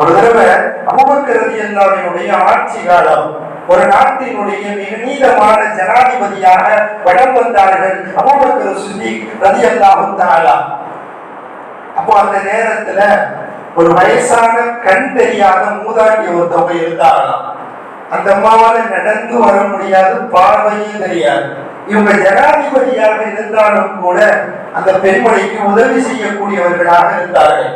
ஒரு தடவை அபுபக்கரது எல்லாருடைய ஆட்சி காலம் ஒரு நாட்டினுடைய மிக நீதமான ஜனாதிபதியாக வடம் வந்தார்கள் அபுபக்கர் சுத்தி ரதி அல்லாஹு அப்போ அந்த நேரத்துல ஒரு வயசான கண் தெரியாத மூதாட்டி ஒருத்தவங்க இருந்தாங்களாம். அந்த அம்மாவால நடந்து வர முடியாது பார்வையும் தெரியாது. இவங்க ஜனாதிபதியாக இருந்தாலும் கூட அந்த பெண்மொழிக்கு உதவி செய்யக்கூடியவர்களாக இருந்தார்கள்.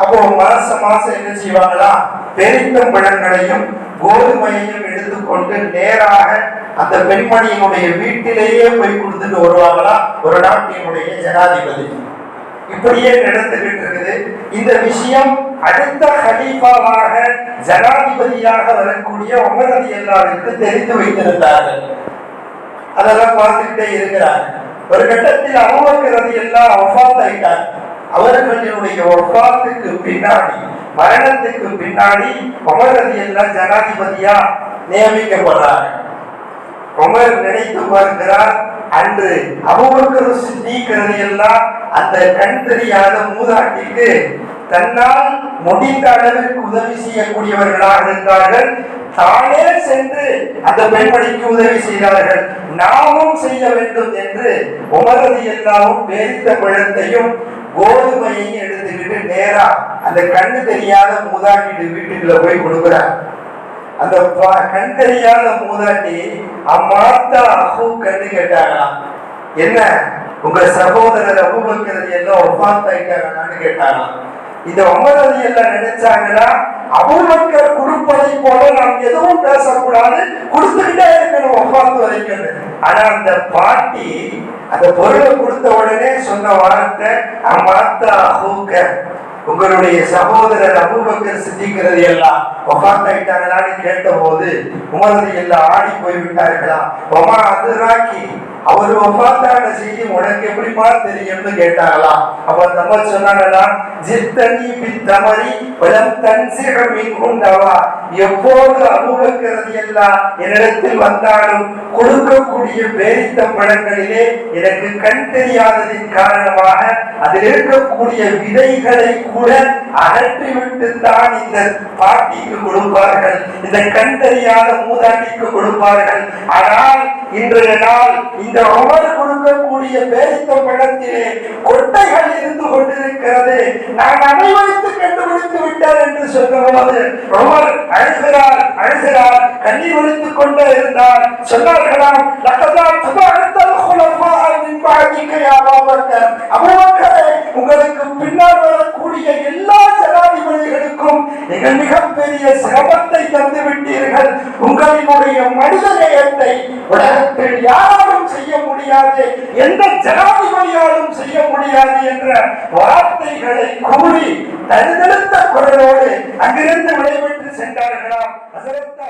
அப்போ மாசம் மாசம் என்ன செய்வாங்களா? பெருத்தம் பழங்களையும் கோதுமையையும் எடுத்துக்கொண்டு நேராக அந்த பெண்மணியினுடைய வீட்டிலேயே போய் கொடுத்துட்டு வருவாங்களா? ஒரு நாட்டினுடைய ஜனாதிபதி. இப்படியே நடந்துகிட்டு இருக்குது. இந்த விஷயம் அடுத்த ஹலீஃபாவாக ஜனாதிபதியாக வரக்கூடிய உமரதி எல்லாருக்கு தெரிந்து வைத்திருந்தார்கள். அதெல்லாம் பார்த்துக்கிட்டே இருக்கிறார் ஒரு கட்டத்தில் அவங்க எல்லாம் ஒஃபாத் ஆயிட்டாங்க அவர்களினுடைய ஒப்பாத்துக்கு பின்னாடி மரணத்துக்கு பின்னாடி உமரது எல்லாம் ஜனாதிபதியா? நியமிக்கப்படுறாங்க உமர் நினைத்து பார்க்கிறார் அன்று அபுபக்கர் சித்திக்கிறது எல்லாம் அந்த கண் தெரியாத மூதாட்டிக்கு தன்னால் முடிந்த அளவிற்கு உதவி செய்யக்கூடியவர்களாக இருந்தார்கள். தானே சென்று அந்த பெண்மணிக்கு உதவி செய்தார்கள். நாமும் செய்ய வேண்டும் என்று உமரது எல்லாமும் பேரித்த பழத்தையும் கோதுமையையும் எடுத்துக்கிட்டு நேரா அந்த கண்ணு தெரியாத மூதாட்டிட்டு வீட்டுக்குள்ள போய் கொடுக்குறார். அந்த கண் தெரியாத மூதாட்டி அம்மாத்தா அஹூ கண்ணு கேட்டாங்களாம் என்ன? உங்க சகோதரர் அபுபக்கிறது எல்லாம் ஒப்பாத் ஆயிட்டாங்களான்னு கேட்டாங்களாம் இந்த ஒன்பதாவது எல்லாம் நினைச்சாங்கன்னா அபுபக்கர் கொடுப்பதை போல நாம் எதுவும் பேசக்கூடாது. கொடுத்துக்கிட்டே இருக்கணும் ஒப்பாந்து வரைக்கணும் ஆனா அந்த பாட்டி அந்த பொருளை கொடுத்த உடனே சொன்ன வார்த்தை அம்மாத்தா உங்களுடைய சகோதரர் அபூபக்கர் சித்திக்கிறது எல்லாம் ஒஃபாத்தாயிட்டாங்களான்னு கேட்ட போது உமரது எல்லாம் ஆடி போய் விட்டார்களா ஒமா அதுராக்கி அவர் ஒஃபாத்தான செய்தி உனக்கு எப்படிமா தெரியும்னு கேட்டாங்களாம் அப்ப அந்த அம்மா சொன்னாங்களா ஜித்தனி பித்தமரி எப்போது அனுபவிக்கிறது எல்லாம் என்னிடத்தில் வந்தாலும் கொடுக்கக்கூடிய பேரித்த பழங்களிலே எனக்கு கண் தெரியாததின் காரணமாக அதில் இருக்கக்கூடிய விதைகளை கூட அகற்றிவிட்டு தான் இந்த பாட்டிக்கு கொடுப்பார்கள். இந்த கண் தெரியாத மூதாட்டிக்கு கொடுப்பார்கள். ஆனால் இன்றைய நாள் இந்த உமர் கொடுக்கக்கூடிய பேரித்த பழத்திலே கொட்டைகள் இருந்து கொண்டிருக்கிறது. நான் அனைவருக்கு கண்டுபிடித்து விட்டார் என்று சொன்னபோது உமர் அழுகிறார் அழுகிறார் கண்ணி ஒழித்துக் கொண்டே இருந்தார். சொன்னார்களாம் லக்கதான் நீங்கள் மிகப்பெரிய சிரமத்தை தந்து விட்டீர்கள். உங்களினுடைய மனித நேயத்தை உலகத்தில் யாராலும் செய்ய முடியாது. எந்த ஜனாதிபதியாலும் செய்ய முடியாது என்ற வார்த்தைகளை கூறி தழுதழுத்த குரலோடு அங்கிருந்து விடைபெற்று சென்றார்களாம். அசரத்த